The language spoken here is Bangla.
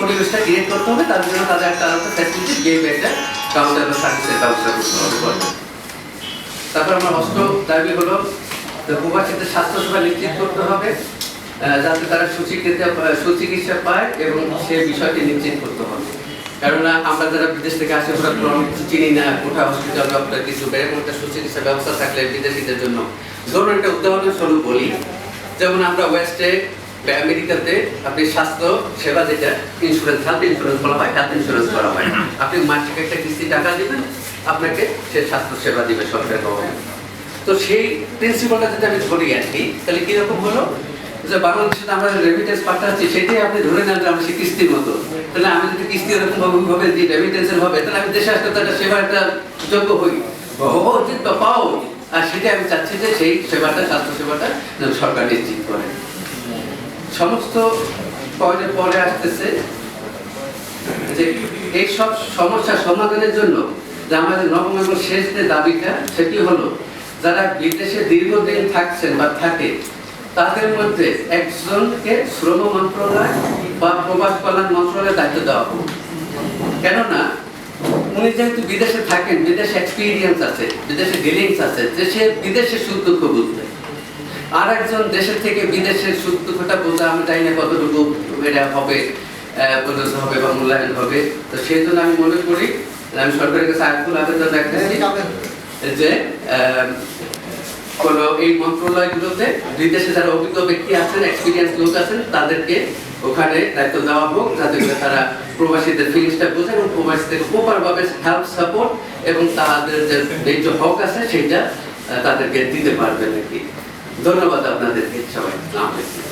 পরিবেশটা ক্রিয়েট করতে হবে, তার জন্য তাদের একটা আলাদা ফ্যাসিলিটি গেম একটা কাউন্টার বা সার্ভিসের ব্যবস্থা করতে হবে তারপর আমার অষ্ট দাবি হলো প্রবাসীদের স্বাস্থ্যসেবা নিশ্চিত করতে হবে যাতে তারা সুচিকিৎসা সুচিকিৎসা পায় এবং সে বিষয়টি নিশ্চিত করতে হবে। কেননা আমরা যারা বিদেশ থেকে আসে, ওরা অনেক চিনি না কোথা হসপিটাল ডক্টর কিছু এরকম একটা সুচিকিৎসা ব্যবস্থা থাকলে বিদেশিদের জন্য। ধরুন একটা উদাহরণস্বরূপ বলি, যেমন আমরা ওয়েস্টে আমেরিকাতে আপনি স্বাস্থ্য, সেবা যেটা ইন্স্যুরেন্স হেলথ ইন্স্যুরেন্স হয় হেলথ ইন্স্যুরেন্স করা হয়। আপনি মাসিক একটা কিস্তি টাকা আপনাকে সে স্বাস্থ্য সেবা দিবে সরকার তো সেই প্রিন্সিপালটা যদি আমি ধরি আর তাহলে হলো? যে বাংলাদেশে আমরা রেমিটেন্স পাঠাচ্ছি, সেটাই আপনি ধরে নেন যে আমরা সেই কিস্তির মতো। তাহলে আমি যদি কিস্তি এরকম ভাবে রেমিটেন্সের হবে তাহলে আমি দেশে আসতে একটা সেবা একটা যোগ্য হই। হওয়া উচিত বা পাওয়া উচিত। আর আমি চাচ্ছি যে সেই সেবাটা, স্বাস্থ্য সেবাটা সরকার নিশ্চিত করে। সমস্ত পয়েন্টের পরে আসতেছে যে এই সব সমস্যা সমাধানের জন্য যে আমাদের নবম এবং শেষ যে দাবিটা, সেটি হলো যারা বিদেশে দীর্ঘদিন থাকছেন বা থাকে, তাদের মধ্যে একজনকে শ্রম মন্ত্রণালয় বা প্রবাস কল্যাণ মন্ত্রণালয়ের দায়িত্ব দেওয়া হোক। কেননা, উনি যেহেতু বিদেশে থাকেন, বিদেশে এক্সপিরিয়েন্স আছে, বিদেশে ডিলিংস আছে যে সে বিদেশে সুখ দুঃখ বুঝবে আর একজন দেশের থেকে বিদেশের সুখ দুঃখটা বোঝা আমি জানি না কতটুকু এটা হবে আহ, হবে বা মূল্যায়ন হবে। তো সেই জন্য আমি মনে করি আমি সরকারের কাছে আকুল আবেদন রাখতেছি যে কোনো এই মন্ত্রণালয়গুলোতে বিদেশে যারা অভিজ্ঞ ব্যক্তি আছেন এক্সপিরিয়েন্স লোক আছেন তাদেরকে ওখানে দায়িত্ব দেওয়া হোক যাতে করে তারা প্রবাসীদের ফিলিংসটা বোঝে এবং প্রবাসীদের প্রপারভাবে হেল্প সাপোর্ট এবং তাদের যে হক আছে সেটা তাদেরকে দিতে পারবেন আর কি ধন্যবাদ আপনাদেরকে সবাই